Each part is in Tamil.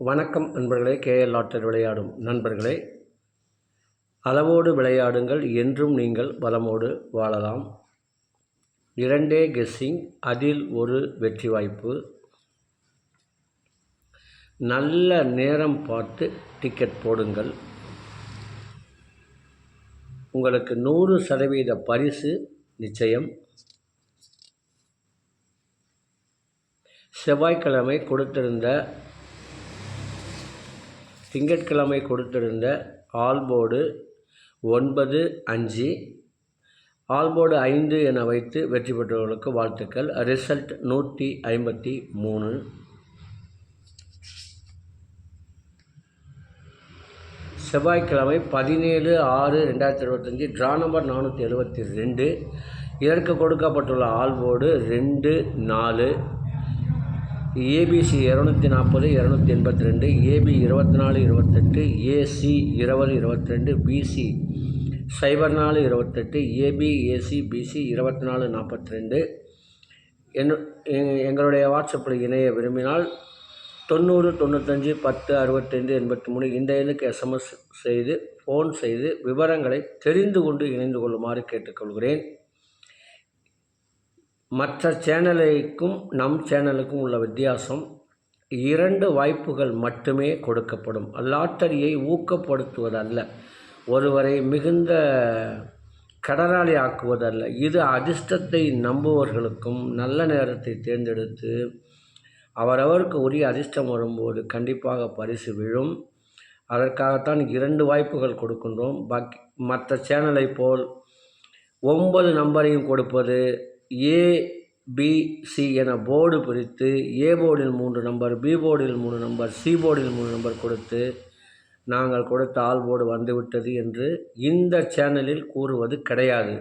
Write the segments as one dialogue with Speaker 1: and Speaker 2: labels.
Speaker 1: வணக்கம் நண்பர்களே கேஎல் லாட்டர் விளையாடும் நண்பர்களே. அளவோடு விளையாடுங்கள் என்றும் நீங்கள் பலமோடு வாழலாம். இரண்டே கெஸ்ஸிங் அதில் ஒரு வெற்றி வாய்ப்பு. நல்ல நேரம் பார்த்து டிக்கெட் போடுங்கள். உங்களுக்கு நூறு சதவீத பரிசு நிச்சயம். செவ்வாய்க்கிழமை கொடுத்திருந்த திங்கட்கிழமை கொடுத்திருந்த ஆல்போர்டு ஒன்பது அஞ்சு ஆல்போர்டு ஐந்து என வைத்து வெற்றி பெற்றவர்களுக்கு வாழ்த்துக்கள். ரிசல்ட் நூற்றி ஐம்பத்தி மூணு. செவ்வாய்க்கிழமை பதினேழு ஆறு ரெண்டாயிரத்தி இருபத்தஞ்சி ட்ரா நம்பர் நானூற்றி எழுபத்தி ரெண்டு. இதற்கு கொடுக்கப்பட்டுள்ள ஆல்போர்டு ரெண்டு நாலு. ஏபிசி இரநூத்தி நாற்பது இரநூத்தி எண்பத்தி ரெண்டு ஏபி இருபத்தி நாலு இருபத்தெட்டு ஏசி இருபது இருபத்தி ரெண்டு பிசி சைபர் நாலு இருபத்தெட்டு ஏபி ஏசி பிசி இருபத்தி நாலு நாற்பத்தி ரெண்டு என் எங்களுடைய வாட்ஸ்அப்பில் இணைய விரும்பினால் தொண்ணூறு தொண்ணூத்தஞ்சு பத்து அறுபத்தைந்து எண்பத்தி மூணு இந்த எண்ணுக்கு எஸ்எம்எஸ் செய்து ஃபோன் செய்து விவரங்களை தெரிந்து கொண்டு இணைந்து கொள்ளுமாறு கேட்டுக்கொள்கிறேன். மற்ற சேனலுக்கும் நம் சேனலுக்கும் உள்ள வித்தியாசம் இரண்டு வாய்ப்புகள் மட்டுமே கொடுக்கப்படும். லாட்டரியை ஊக்கப்படுத்துவதல்ல ஒருவரை மிகுந்த கடனாளி ஆக்குவதல்ல இது அதிர்ஷ்டத்தை நம்புவர்களுக்கும் நல்ல நேரத்தை தேர்ந்தெடுத்து அவரவருக்கு உரிய அதிர்ஷ்டம் வரும்போது கண்டிப்பாக பரிசு விழும். அதற்காகத்தான் இரண்டு வாய்ப்புகள் கொடுக்கின்றோம். பாக்கி மற்ற சேனலை போல் ஒன்பது நம்பரையும் கொடுப்பது ஏ பி சி என போர்டு பிரித்து ஏ போர்டில் மூன்று நம்பர் பி போர்டில் மூணு நம்பர் சி போர்டில் மூணு நம்பர் கொடுத்து நாங்கள் கொடுத்த ஆல் போர்டு வந்துவிட்டது என்று இந்த சேனலில் கூறுவது கிடையாது.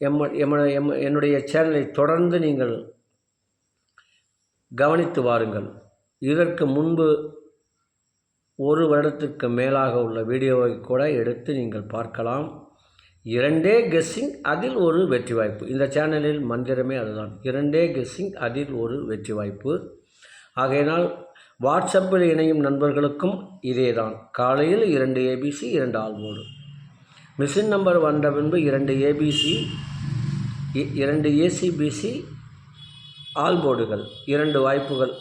Speaker 1: எம் எம்ம எம் என்னுடைய சேனலை தொடர்ந்து நீங்கள் கவனித்து வாருங்கள். இதற்கு முன்பு ஒரு வருடத்திற்கு மேலாக உள்ள வீடியோவை கூட எடுத்து நீங்கள் பார்க்கலாம். இரண்டே கெஸ்ஸிங் அதில் ஒரு வெற்றி வாய்ப்பு இந்த சேனலில் மந்திரமே அதுதான். இரண்டே கெஸ்ஸிங் அதில் ஒரு வெற்றி வாய்ப்பு ஆகையினால் வாட்ஸ்அப்பில் இணையும் நண்பர்களுக்கும் இதே தான் காலையில் இரண்டு ஏபிசி இரண்டு ஆல்போர்டு மிஷின் நம்பர் வந்த பின்பு இரண்டு ஏபிசி இரண்டு ஏசிபிசி ஆல்போர்டுகள் இரண்டு வாய்ப்புகள்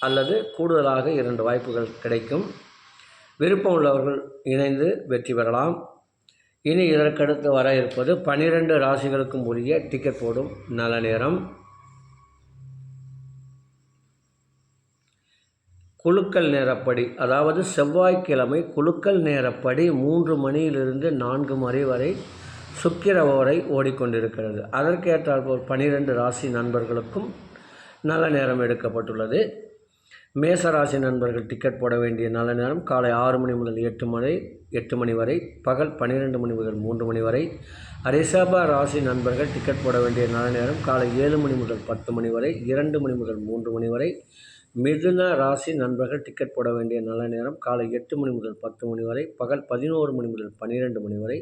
Speaker 1: அல்லது கூடுதலாக இரண்டு வாய்ப்புகள் கிடைக்கும். விருப்பம் உள்ளவர்கள் இணைந்து வெற்றி பெறலாம். இனி இதற்கடுத்து வர இருப்பது பனிரெண்டு ராசிகளுக்கும் உரிய டிக்கெட் போடும் நல்ல நேரம். குழுக்கள் நேரப்படி அதாவது செவ்வாய்க்கிழமை குழுக்கள் நேரப்படி மூன்று மணியிலிருந்து நான்கு மணி வரை சுக்கிர ஓரை ஓடிக்கொண்டிருக்கிறது. அதற்கேற்றாற்போல் பனிரெண்டு ராசி நண்பர்களுக்கும் நல்ல நேரம் எடுக்கப்பட்டுள்ளது. மேசராசி நண்பர்கள் டிக்கெட் போட வேண்டிய நல்ல நேரம் காலை ஆறு மணி முதல் எட்டு மணி எட்டு மணி வரை பகல் பன்னிரெண்டு மணி முதல் மூன்று மணி வரை. ரிஷப ராசி நண்பர்கள் டிக்கெட் போட வேண்டிய நல்ல நேரம் காலை ஏழு மணி முதல் பத்து மணி வரை இரண்டு மணி முதல் மூன்று மணி வரை. மிதுன ராசி நண்பர்கள் டிக்கெட் போட வேண்டிய நல்ல நேரம் காலை எட்டு மணி முதல் பத்து மணி வரை பகல் பதினோரு மணி முதல் பன்னிரெண்டு மணி வரை.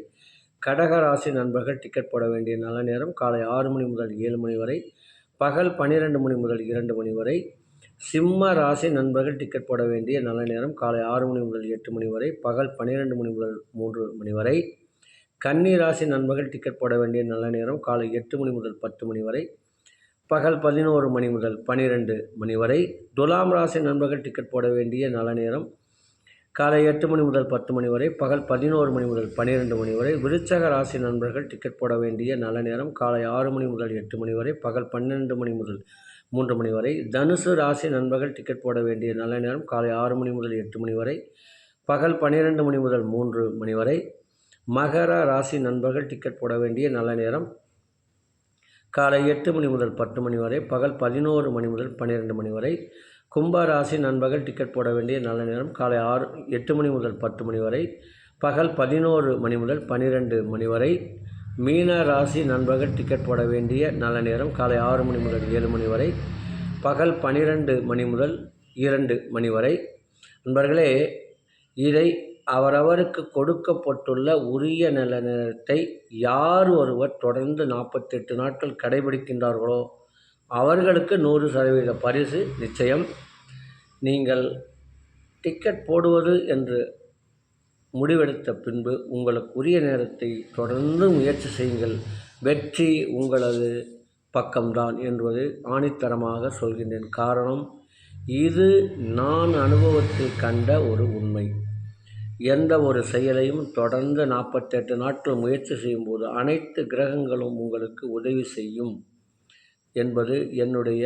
Speaker 1: கடக ராசி நண்பர்கள் டிக்கெட் போட வேண்டிய நல்ல நேரம் காலை ஆறு மணி முதல் ஏழு மணி வரை பகல் பன்னிரெண்டு மணி முதல் இரண்டு மணி வரை. சிம்ம ராசி நண்பர்கள் டிக்கெட் போட வேண்டிய நல்ல நேரம் காலை ஆறு மணி முதல் எட்டு மணி வரை பகல் பன்னிரெண்டு மணி முதல் மூன்று மணி வரை. கன்னி ராசி நண்பர்கள் டிக்கெட் போட வேண்டிய நல்ல நேரம் காலை எட்டு மணி முதல் பத்து மணி வரை பகல் பதினோரு மணி முதல் பன்னிரெண்டு மணி வரை. துலாம் ராசி நண்பர்கள் டிக்கெட் போட வேண்டிய நல்ல நேரம் காலை எட்டு மணி முதல் பத்து மணி வரை பகல் பதினோரு மணி முதல் பன்னிரெண்டு மணி வரை. விருச்சக ராசி நண்பர்கள் டிக்கெட் போட வேண்டிய நல்ல நேரம் காலை ஆறு மணி முதல் எட்டு மணி வரை பகல் பன்னெண்டு மணி முதல் மூன்று மணி வரை. தனுசு ராசி நண்பர்கள் டிக்கெட் போட வேண்டிய நல்ல நேரம் காலை ஆறு மணி முதல் எட்டு மணி வரை. பகல் பன்னிரெண்டு மணி முதல் மூன்று மணி வரை. மகர ராசி நண்பர்கள் டிக்கெட் போட வேண்டிய நல்ல நேரம் காலை எட்டு மணி முதல் பத்து மணி வரை. பகல் பதினோரு மணி முதல் பன்னிரெண்டு மணி வரை. கும்ப ராசி நண்பர்கள் டிக்கெட் போட வேண்டிய நல்ல நேரம் காலை ஆறு எட்டு மணி முதல் பத்து மணி வரை. பகல் பதினோரு மணி முதல் பன்னிரெண்டு மணி வரை. மீன ராசி நண்பர்கள் டிக்கெட் போட வேண்டிய நல்ல நேரம் காலை ஆறு மணி முதல் ஏழு மணி வரை பகல் பன்னிரெண்டு மணி முதல் இரண்டு மணி வரை. நண்பர்களே இதை அவரவருக்கு கொடுக்கப்பட்டுள்ள உரிய நல்ல நேரத்தை யார் ஒருவர் தொடர்ந்து நாற்பத்தெட்டு நாட்கள் கடைபிடிக்கின்றார்களோ அவர்களுக்கு நூறு சதவீத பரிசு நிச்சயம். நீங்கள் டிக்கெட் போடுவது என்று முடிவெடுத்த பின்பு உங்களுக்கு உரிய நேரத்தை தொடர்ந்து முயற்சி செய்யுங்கள். வெற்றி உங்களது பக்கம்தான் என்பது ஆணித்தரமாக சொல்கின்றேன். காரணம் இது நான் அனுபவத்தில் கண்ட ஒரு உண்மை. எந்த ஒரு செயலையும் தொடர்ந்து நாற்பத்தெட்டு நாட்கள் முயற்சி செய்யும்போது அனைத்து கிரகங்களும் உங்களுக்கு உதவி செய்யும் என்பது என்னுடைய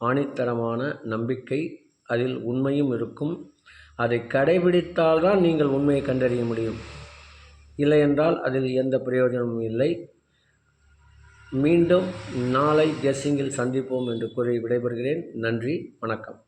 Speaker 1: ஆணித்தரமான நம்பிக்கை. அதில் உண்மையும் இருக்கும். அதை கடைபிடித்தால்தான் நீங்கள் உண்மையை கண்டறிய முடியும். இல்லையென்றால் அதில் எந்த பிரயோஜனமும் இல்லை. மீண்டும் நாளை கெஸ்ஸிங்கில் சந்திப்போம் என்று கூறி விடைபெறுகிறேன். நன்றி வணக்கம்.